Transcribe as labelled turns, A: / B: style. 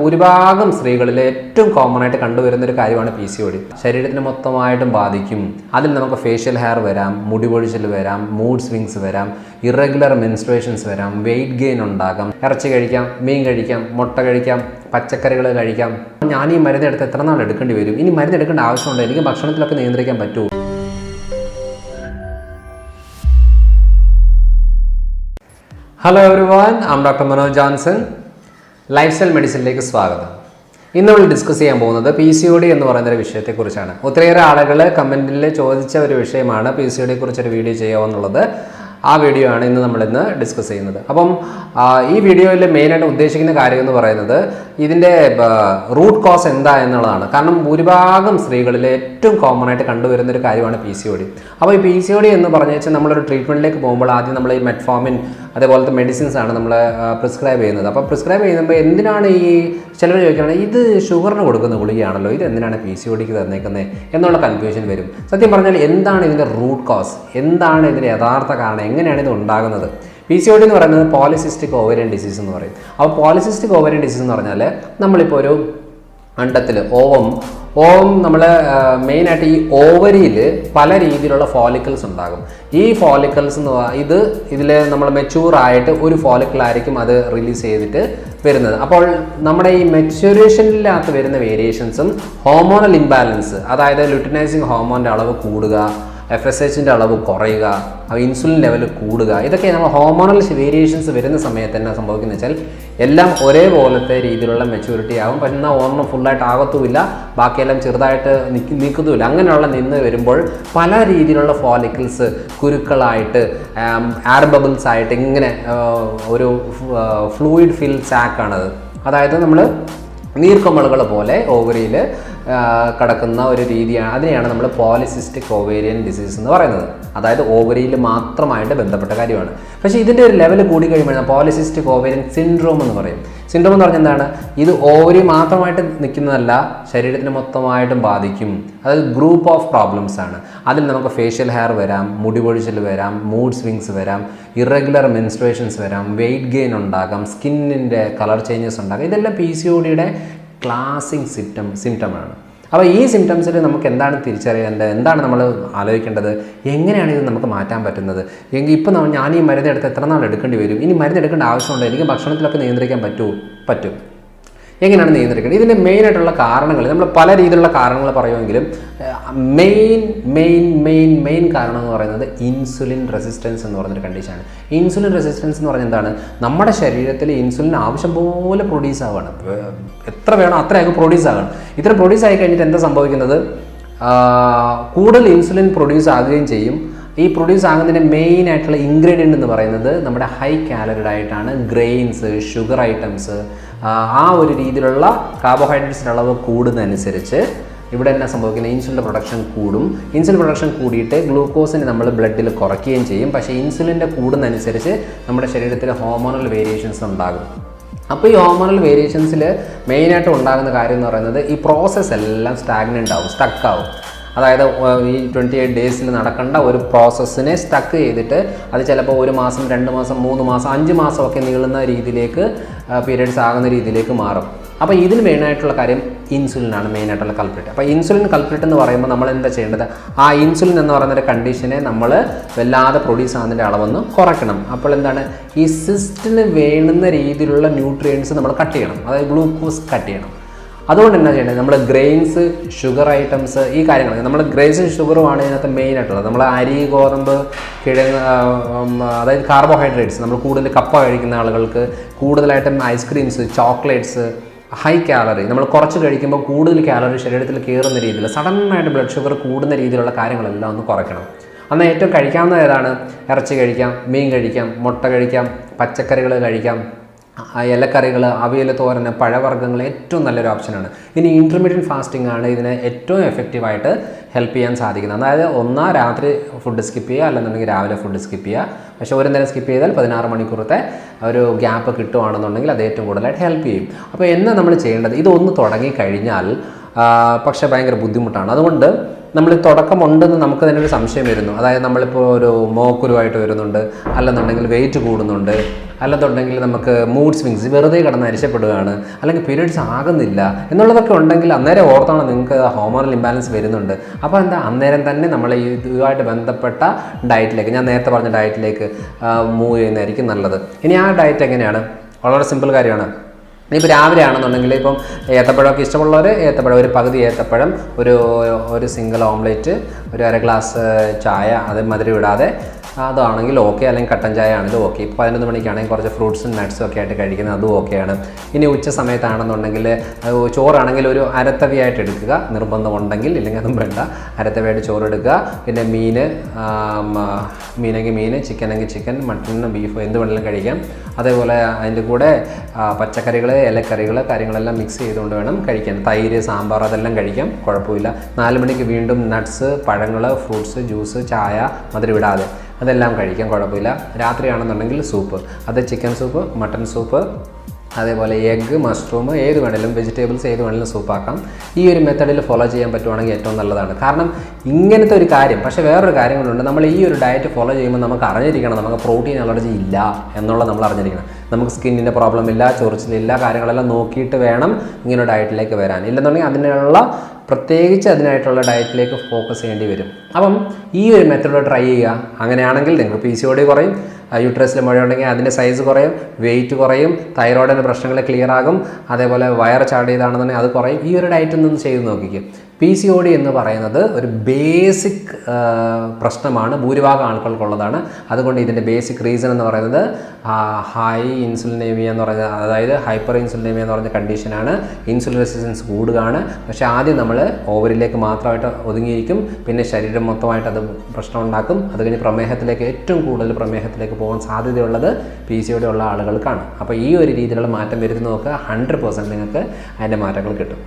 A: ഭൂരിഭാഗം സ്ത്രീകളിൽ ഏറ്റവും കോമൺ ആയിട്ട് കണ്ടുവരുന്ന ഒരു കാര്യമാണ് പി സി ഒടി ശരീരത്തിന് മൊത്തമായിട്ടും ബാധിക്കും. അതിൽ നമുക്ക് ഫേഷ്യൽ ഹെയർ വരാം മുടി പൊഴിച്ചിൽ വരാം മൂഡ് സ്വിങ്സ് വരാം ഇറഗുലർ മെൻസ്ട്രേഷൻസ് വരാം വെയിറ്റ് ഗെയിൻ ഉണ്ടാകാം. ഇറച്ചി കഴിക്കാം മീൻ കഴിക്കാം മുട്ട കഴിക്കാം പച്ചക്കറികൾ കഴിക്കാം. ഞാൻ ഈ മരുന്ന് എടുത്ത് എത്ര നാൾ എടുക്കേണ്ടി വരും? ഇനി മരുന്ന് എടുക്കേണ്ട ആവശ്യമുണ്ടോ. എനിക്ക് ഭക്ഷണത്തിലൊക്കെ നിയന്ത്രിക്കാൻ പറ്റുമോ hello every one am doctor Manoj Johnson lifestyle മെഡിസിനിലേക്ക് സ്വാഗതം. ഇന്ന് നമ്മൾ ഡിസ്കസ് ചെയ്യാൻ പോകുന്നത് പി സി ഒ ഡി എന്ന് പറയുന്ന ഒരു വിഷയത്തെക്കുറിച്ചാണ്. ഒത്തിരിയേറെ ആളുകൾ കമന്റിൽ ചോദിച്ച ഒരു വിഷയമാണ് പി സി ഒ ഡിയെ കുറിച്ചൊരു വീഡിയോ ചെയ്യാമെന്നുള്ളത്. ആ വീഡിയോ ആണ് ഇന്ന് നമ്മൾ ഇന്ന് ഡിസ്കസ് ചെയ്യുന്നത്. അപ്പം ഈ വീഡിയോയിൽ മെയിനായിട്ട് ഉദ്ദേശിക്കുന്ന കാര്യം എന്ന് പറയുന്നത് ഇതിന്റെ റൂട്ട് കോസ് എന്താ എന്നുള്ളതാണ്. കാരണം ഭൂരിഭാഗം സ്ത്രീകളിൽ ഏറ്റവും കോമൺ ആയിട്ട് കണ്ടുവരുന്ന ഒരു കാര്യമാണ് പി സി ഒ ഡി അപ്പോൾ ഈ പി സി ഒ ഡി എന്ന് പറഞ്ഞു വെച്ചാൽ നമ്മളൊരു ട്രീറ്റ്മെന്റിലേക്ക് പോകുമ്പോൾ ആദ്യം നമ്മൾ ഈ മെറ്റ്ഫോമിൻ അതേപോലത്തെ മെഡിസിൻസ് ആണ് നമ്മൾ പ്രിസ്ക്രൈബ് ചെയ്യുന്നത്. അപ്പോൾ പ്രിസ്ക്രൈബ് ചെയ്യുമ്പോൾ എന്തിനാണ് ഈ ചിലർ ചോദിക്കുകയാണെങ്കിൽ ഇത് ഷുഗറിന് കൊടുക്കുന്ന ഗുളികയാണല്ലോ ഇത് എന്തിനാണ് പി സി ഒടിക്ക് തന്നേക്കുന്നത് എന്നുള്ള കൺഫ്യൂഷൻ വരും. സത്യം പറഞ്ഞാൽ എന്താണ് ഇതിന്റെ റൂട്ട് കോസ് എന്താണ് ഇതിന്റെ യഥാർത്ഥ കാരണം? എങ്ങനെയാണ് ഇത് ഉണ്ടാകുന്നത്? പി സി ഒ ഡി എന്ന് പറയുന്നത് പോളിസിസ്റ്റിക് ഓവരിയൻ ഡിസീസ് എന്ന് പറയും. അപ്പോൾ പോളിസിസ്റ്റിക് ഓവരിയൻ ഡിസീസ് എന്ന് പറഞ്ഞാൽ നമ്മളിപ്പോൾ ഒരു അണ്ടത്തിൽ ഓവം. ഓവം നമ്മൾ മെയിനായിട്ട് ഈ ഓവരിയിൽ പല രീതിയിലുള്ള ഫോളിക്കിൾസ് ഉണ്ടാകും. ഈ ഫോളിക്കിൾസ് എന്ന് ഇത് ഇതിൽ നമ്മൾ മെച്യൂർ ആയിട്ട് ഒരു ഫോളിക്കിളായിരിക്കും അത് റിലീസ് ചെയ്തിട്ട് വരുന്നത്. അപ്പോൾ നമ്മുടെ ഈ മെച്യൂറേഷനിനകത്ത് വരുന്ന വേരിയേഷൻസും ഹോമോണൽ ഇംബാലൻസ് അതായത് ലുട്ടിനൈസിങ് ഹോമോന്റെ അളവ് കൂടുക എഫ് എസ് എച്ചിന്റെ അളവ് കുറയുക ഇൻസുലിൻ ലെവൽ കൂടുക ഇതൊക്കെ നമ്മൾ ഹോമോണൽ വേരിയേഷൻസ് വരുന്ന സമയത്ത് തന്നെ സംഭവിക്കുന്നത് വെച്ചാൽ എല്ലാം ഒരേപോലത്തെ രീതിയിലുള്ള മെച്യൂരിറ്റി ആകും പക്ഷെ എന്നാൽ ഒരെണ്ണം ഫുള്ളായിട്ട് ആകത്തുമില്ല ബാക്കിയെല്ലാം ചെറുതായിട്ട് നിൽക്കി നിൽക്കുന്നുമില്ല അങ്ങനെയുള്ള നിന്ന് വരുമ്പോൾ പല രീതിയിലുള്ള ഫോളിക്കിൾസ് കുരുക്കളായിട്ട് എയർ ബബിൾസ് ആയിട്ട് ഇങ്ങനെ ഒരു ഫ്ലൂയിഡ് ഫിൽ സാക്കാണത് അതായത് നമ്മൾ നീർക്കൊമ്മളുകൾ പോലെ ഓവറിയിൽ കിടക്കുന്ന ഒരു രീതിയാണ് അതിനെയാണ് നമ്മൾ പോളിസിസ്റ്റിക് ഓവേരിയൻ ഡിസീസ് എന്ന് പറയുന്നത്. അതായത് ഓവറിയിൽ മാത്രമായിട്ട് ബന്ധപ്പെട്ട കാര്യമാണ്. പക്ഷേ ഇതിന്റെ ഒരു ലെവൽ കൂടി കഴിയുമ്പോൾ പോളിസിസ്റ്റിക് ഓവേരിയൻ സിൻഡ്രോം എന്ന് പറയും. സിൻഡ്രോം എന്ന് പറഞ്ഞാൽ എന്താണ്? ഇത് ഓവരി മാത്രമായിട്ട് നിൽക്കുന്നതല്ല ശരീരത്തിന് മൊത്തമായിട്ടും ബാധിക്കും. അതായത് ഗ്രൂപ്പ് ഓഫ് പ്രോബ്ലംസ് ആണ്. അതിൽ നമുക്ക് ഫേഷ്യൽ ഹെയർ വരാം മുടി പൊഴിച്ചിൽ വരാം മൂഡ് സ്വിങ്സ് വരാം ഇറഗുലർ മെൻസ്ട്രേഷൻസ് വരാം വെയിറ്റ് ഗെയിൻ ഉണ്ടാകാം സ്കിന്നിന്റെ കളർ ചേഞ്ചസ് ഉണ്ടാകാം. ഇതെല്ലാം പി സി ഒ ഡിയുടെ ക്ലാസിക് സിംറ്റം സിംറ്റമാണ് അപ്പോൾ ഈ സിംറ്റംസിൽ നമുക്ക് എന്താണ് തിരിച്ചറിയേണ്ടത്? എന്താണ് നമ്മൾ ആലോചിക്കേണ്ടത്? എങ്ങനെയാണ് ഇത് നമുക്ക് മാറ്റാൻ പറ്റുന്നത്? എങ്കിൽ ഇപ്പോൾ ഞാൻ ഈ മരുന്ന് എടുത്ത് എത്ര നാൾ എടുക്കേണ്ടി വരും? ഇനി മരുന്ന് എടുക്കേണ്ട ആവശ്യമുണ്ടോ? എനിക്ക് ഭക്ഷണത്തിലൊക്കെ നിയന്ത്രിക്കാൻ പറ്റുമോ പറ്റും. എങ്ങനെയാണ് നിയന്ത്രിക്കുന്നത് ഇതിന്റെ മെയിൻ ആയിട്ടുള്ള കാരണങ്ങൾ നമ്മൾ പല രീതിയിലുള്ള കാരണങ്ങൾ പറയുമെങ്കിലും മെയിൻ മെയിൻ മെയിൻ മെയിൻ കാരണം എന്ന് പറയുന്നത് ഇൻസുലിൻ റെസിസ്റ്റൻസ് എന്ന് പറയുന്നൊരു കണ്ടീഷനാണ് ഇൻസുലിൻ റെസിസ്റ്റൻസ് എന്ന് പറഞ്ഞാൽ എന്താണ്? നമ്മുടെ ശരീരത്തിൽ ഇൻസുലിൻ ആവശ്യം പോലെ പ്രൊഡ്യൂസ് ആവുകയാണ് എത്ര വേണോ അത്രയൊക്കെ പ്രൊഡ്യൂസ് ആകണം. ഇത്ര പ്രൊഡ്യൂസ് ആയി കഴിഞ്ഞിട്ട് എന്താ സംഭവിക്കുന്നത്? കൂടുതൽ ഇൻസുലിൻ പ്രൊഡ്യൂസ് ആകുകയും ചെയ്യും. ഈ പ്രൊഡ്യൂസ് ആകുന്നതിന്റെ മെയിൻ ആയിട്ടുള്ള ഇൻഗ്രീഡിയന്റ് എന്ന് പറയുന്നത് നമ്മുടെ ഹൈ കാലറിഡ് ആയിട്ടാണ് ഗ്രെയിൻസ് ഷുഗർ ഐറ്റംസ് ആ ഒരു രീതിയിലുള്ള കാർബോഹൈഡ്രേറ്റ്സിന്റെ അളവ് കൂടുന്നതനുസരിച്ച് ഇവിടെ എന്നാ സംഭവിക്കുന്നത്? ഇൻസുലിന്റെ പ്രൊഡക്ഷൻ കൂടും. ഇൻസുലിൻ പ്രൊഡക്ഷൻ കൂടിയിട്ട് ഗ്ലൂക്കോസിനെ നമ്മൾ ബ്ലഡിൽ കുറയ്ക്കുകയും ചെയ്യും. പക്ഷേ ഇൻസുലിന്റെ കൂടുന്നതനുസരിച്ച് നമ്മുടെ ശരീരത്തിൽ ഹോർമോണൽ വേരിയേഷൻസ് ഉണ്ടാകും. അപ്പോൾ ഈ ഹോർമോണൽ വേരിയേഷൻസിൽ മെയിനായിട്ട് ഉണ്ടാകുന്ന കാര്യം എന്ന് പറയുന്നത് ഈ പ്രോസസ്സ് എല്ലാം സ്റ്റാഗ്നന്റ് ആവും സ്റ്റക്ക് ആവും. അതായത് ഈ ട്വന്റി എയ്റ്റ് ഡേയ്സിൽ നടക്കേണ്ട ഒരു പ്രോസസ്സിനെ സ്റ്റക്ക് ചെയ്തിട്ട് അത് ചിലപ്പോൾ ഒരു മാസം രണ്ട് മാസം മൂന്ന് മാസം അഞ്ച് മാസമൊക്കെ നീളുന്ന രീതിയിലേക്ക് പീരീഡ്സ് ആകുന്ന രീതിയിലേക്ക് മാറും. അപ്പോൾ ഇതിന് മെയിനായിട്ടുള്ള കാര്യം ഇൻസുലിനാണ് മെയിനായിട്ടുള്ള കൾപ്രിറ്റ് അപ്പോൾ ഇൻസുലിൻ കൾപ്രിറ്റ് എന്ന് പറയുമ്പോൾ നമ്മൾ എന്താ ചെയ്യേണ്ടത്? ആ ഇൻസുലിൻ എന്ന് പറയുന്ന ഒരു കണ്ടീഷനെ നമ്മൾ വല്ലാതെ പ്രൊഡ്യൂസ് ആകുന്നതിന്റെ അളവൊന്ന് കുറയ്ക്കണം. അപ്പോൾ എന്താണ്? ഈ സിസ്റ്റിന് വേണ്ടുന്ന രീതിയിലുള്ള ന്യൂട്രിയൻസ് നമ്മൾ കട്ട് ചെയ്യണം. അതായത് ഗ്ലൂക്കോസ് കട്ട് ചെയ്യണം. അതുകൊണ്ട് എന്നാ ചെയ്യേണ്ടത്? നമ്മൾ ഗ്രെയിൻസ് ഷുഗർ ഐറ്റംസ് ഈ കാര്യങ്ങൾ നമ്മൾ ഗ്രെയിൻസും ഷുഗറുമാണ് ഇതിനകത്ത് മെയിൻ ആയിട്ടുള്ളത്. നമ്മൾ അരി ഗോതമ്പ് കിഴങ്ങ് അതായത് കാർബോഹൈഡ്രേറ്റ്സ് നമ്മൾ കൂടുതൽ കപ്പ കഴിക്കുന്ന ആളുകൾക്ക് കൂടുതലായിട്ടും ഐസ്ക്രീംസ് ചോക്ലേറ്റ്സ് ഹൈ കാലറി നമ്മൾ കുറച്ച് കഴിക്കുമ്പോൾ കൂടുതൽ കാലറി ശരീരത്തിൽ കയറുന്ന രീതിയിൽ സഡനായിട്ട് ബ്ലഡ് ഷുഗർ കൂടുന്ന രീതിയിലുള്ള കാര്യങ്ങളെല്ലാം ഒന്ന് കുറയ്ക്കണം. അന്ന് ഏറ്റവും കഴിക്കാവുന്ന ഏതാണ്? ഇറച്ചി കഴിക്കാം മീൻ കഴിക്കാം മുട്ട കഴിക്കാം പച്ചക്കറികൾ കഴിക്കാം ഇലക്കറികൾ അവിയൽ തോരന് പഴവർഗങ്ങൾ ഏറ്റവും നല്ലൊരു ഓപ്ഷനാണ് ഇനി ഇന്റർമീഡിയറ്റ് ഫാസ്റ്റിംഗ് ആണ് ഇതിനെ ഏറ്റവും എഫക്റ്റീവായിട്ട് ഹെൽപ്പ് ചെയ്യാൻ സാധിക്കുന്നത്. അതായത് ഒന്നാ രാത്രി ഫുഡ് സ്കിപ്പ് ചെയ്യുക അല്ലെന്നുണ്ടെങ്കിൽ രാവിലെ ഫുഡ് സ്കിപ്പ് ചെയ്യുക. പക്ഷേ ഒരു നേരം സ്കിപ്പ് ചെയ്താൽ പതിനാറ് മണിക്കൂറത്തെ ഒരു ഗ്യാപ്പ് കിട്ടുകയാണെന്നുണ്ടെങ്കിൽ അത് ഏറ്റവും കൂടുതലായിട്ട് ഹെൽപ്പ് ചെയ്യും. അപ്പോൾ എന്നാ നമ്മൾ ചെയ്യേണ്ടത്? ഇതൊന്ന് തുടങ്ങി കഴിഞ്ഞാൽ പക്ഷേ ഭയങ്കര ബുദ്ധിമുട്ടാണ്. അതുകൊണ്ട് നമ്മൾ തുടക്കമുണ്ടെന്ന് നമുക്ക് തന്നെ ഒരു സംശയം വരുന്നു. അതായത് നമ്മളിപ്പോൾ ഒരു മോക്കുരുവായിട്ട് വരുന്നുണ്ട് അല്ലെന്നുണ്ടെങ്കിൽ വെയിറ്റ് കൂടുന്നുണ്ട് അല്ലെന്നുണ്ടെങ്കിൽ നമുക്ക് മൂഡ് സ്വിങ്സ് വെറുതെ കിടന്ന് അരിശപ്പെടുകയാണ് അല്ലെങ്കിൽ പീരീഡ്സ് ആകുന്നില്ല എന്നുള്ളതൊക്കെ ഉണ്ടെങ്കിൽ അന്നേരം ഓർത്താണ് നിങ്ങൾക്ക് ഹോമോണൽ ഇംബാലൻസ് വരുന്നുണ്ട്. അപ്പോൾ എന്താ അന്നേരം തന്നെ നമ്മൾ ഈ ഇതുമായിട്ട് ബന്ധപ്പെട്ട ഡയറ്റിലേക്ക് ഞാൻ നേരത്തെ പറഞ്ഞ ഡയറ്റിലേക്ക് മൂവ് ചെയ്യുന്നതായിരിക്കും നല്ലത്. ഇനി ആ ഡയറ്റ് എങ്ങനെയാണ്? വളരെ സിമ്പിൾ കാര്യമാണ്. ഇനിയിപ്പോൾ രാവിലെ ആണെന്നുണ്ടെങ്കിൽ ഇപ്പം ഏത്തപ്പഴമൊക്കെ ഇഷ്ടമുള്ളവർ ഏത്തപ്പഴം ഒരു പകുതി ഏത്തപ്പഴം ഒരു ഒരു സിംഗിൾ ഓംലെറ്റ് ഒരു അര ഗ്ലാസ് ചായ അത് മധുരം ഇടാതെ അതാണെങ്കിൽ ഓക്കെ അല്ലെങ്കിൽ കട്ടൻ ചായ ആണെങ്കിലും ഓക്കെ ഇപ്പോൾ പതിനൊന്ന് മണിക്കാണെങ്കിൽ കുറച്ച് ഫ്രൂട്ട്സും നട്ട്സും ഒക്കെ ആയിട്ട് കഴിക്കുന്നത് അതും ഓക്കെയാണ് ഇനി ഉച്ച സമയത്താണെന്നുണ്ടെങ്കിൽ ചോറാണെങ്കിൽ ഒരു അരത്തവിയായിട്ട് എടുക്കുക. നിർബന്ധമുണ്ടെങ്കിൽ ഇല്ലെങ്കിൽ അതും വേണ്ട. അരത്തവയായിട്ട് ചോറ് എടുക്കുക പിന്നെ മീൻ മീനെങ്കിൽ മീൻ ചിക്കനെങ്കിൽ ചിക്കൻ മട്ടൺ ബീഫ് എന്ത് വേണമെങ്കിലും കഴിക്കാം. അതേപോലെ അതിന്റെ കൂടെ പച്ചക്കറികൾ ഇലക്കറികൾ കാര്യങ്ങളെല്ലാം മിക്സ് ചെയ്തുകൊണ്ട് വേണം കഴിക്കാൻ. തൈര് സാമ്പാർ അതെല്ലാം കഴിക്കാം. കുഴപ്പമില്ല. നാല് മണിക്ക് വീണ്ടും നട്ട്സ് പഴങ്ങൾ ഫ്രൂട്ട്സ് ജ്യൂസ് ചായ മധുരം ഇടാതെ. അതെല്ലാം കഴിക്കാം കുഴപ്പമില്ല. രാത്രിയാണെന്നുണ്ടെങ്കിൽ സൂപ്പ് അത് ചിക്കൻ സൂപ്പ് മട്ടൺ സൂപ്പ് അതേപോലെ എഗ്ഗ് മഷ്റൂം ഏത് വേണേലും വെജിറ്റബിൾസ് ഏത് വേണേലും സൂപ്പാക്കാം ഈ ഒരു മെത്തഡിൽ ഫോളോ ചെയ്യാൻ പറ്റുവാണെങ്കിൽ ഏറ്റവും നല്ലതാണ്. കാരണം ഇങ്ങനത്തെ ഒരു കാര്യം പക്ഷേ വേറൊരു കാര്യം കൊണ്ടുണ്ട് നമ്മൾ ഈ ഒരു ഡയറ്റ് ഫോളോ ചെയ്യുമ്പോൾ നമുക്ക് അറിഞ്ഞിരിക്കണം നമുക്ക് പ്രോട്ടീൻ അലർജി ഇല്ല എന്നുള്ളത് നമ്മൾ അറിഞ്ഞിരിക്കണം. നമുക്ക് സ്കിന്നിന്റെ പ്രോബ്ലം ഇല്ല ചൊറിച്ചിലില്ല കാര്യങ്ങളെല്ലാം നോക്കിയിട്ട് വേണം ഇങ്ങനെ ഡയറ്റിലേക്ക് വരാൻ. ഇല്ലെന്നുണ്ടെങ്കിൽ അതിനുള്ള പ്രത്യേകിച്ച് അതിനായിട്ടുള്ള ഡയറ്റിലേക്ക് ഫോക്കസ് ചെയ്യേണ്ടി വരും. അപ്പം ഈ ഒരു മെത്തേഡ് ട്രൈ ചെയ്യുക. അങ്ങനെയാണെങ്കിൽ നിങ്ങൾക്ക് പി സി ഒ ഡി കുറയും യൂട്രസിൽ മുഴയുണ്ടെങ്കിൽ അതിന്റെ സൈസ് കുറയും വെയിറ്റ് കുറയും തൈറോയിഡിന്റെ പ്രശ്നങ്ങൾ ക്ലിയർ ആകും അതേപോലെ വയർ ചാടിയതാണെന്നുണ്ടെങ്കിൽ അത് കുറയും. ഈ ഒരു ഡയറ്റ് നിന്ന് ചെയ്ത് നോക്കിക്കും. പി സി ഒ ഡി എന്ന് പറയുന്നത് ഒരു ബേസിക് പ്രശ്നമാണ്. ഭൂരിഭാഗം ആൾക്കാർക്കുള്ളതാണ് അതുകൊണ്ട് ഇതിന്റെ ബേസിക് റീസൺ എന്ന് പറയുന്നത് ഹൈ ഇൻസുലിനേമിയ എന്ന് പറഞ്ഞ അതായത് ഹൈപ്പർ ഇൻസുലിനേമിയ എന്ന് പറഞ്ഞ കണ്ടീഷനാണ് ഇൻസുലിൻ റെസിസ്റ്റൻസ് കൂടുകയാണ്. പക്ഷേ ആദ്യം നമ്മൾ ഓവറിലേക്ക് മാത്രമായിട്ട് ഒതുങ്ങിയിരിക്കും. പിന്നെ ശരീരം മൊത്തമായിട്ട് അത് പ്രശ്നം ഉണ്ടാക്കും. അത് കഴിഞ്ഞ് പ്രമേഹത്തിലേക്ക് ഏറ്റവും കൂടുതൽ പ്രമേഹത്തിലേക്ക് പോകാൻ സാധ്യതയുള്ളത് പി സി ഒ ഡി ഉള്ള ആളുകൾക്കാണ്. അപ്പോൾ ഈ ഒരു രീതിയിലുള്ള മാറ്റം വരുത്തുന്നതൊക്കെ ഹൺഡ്രഡ് പെർസെന്റ് നിങ്ങൾക്ക് അതിന്റെ മാറ്റങ്ങൾ കിട്ടും.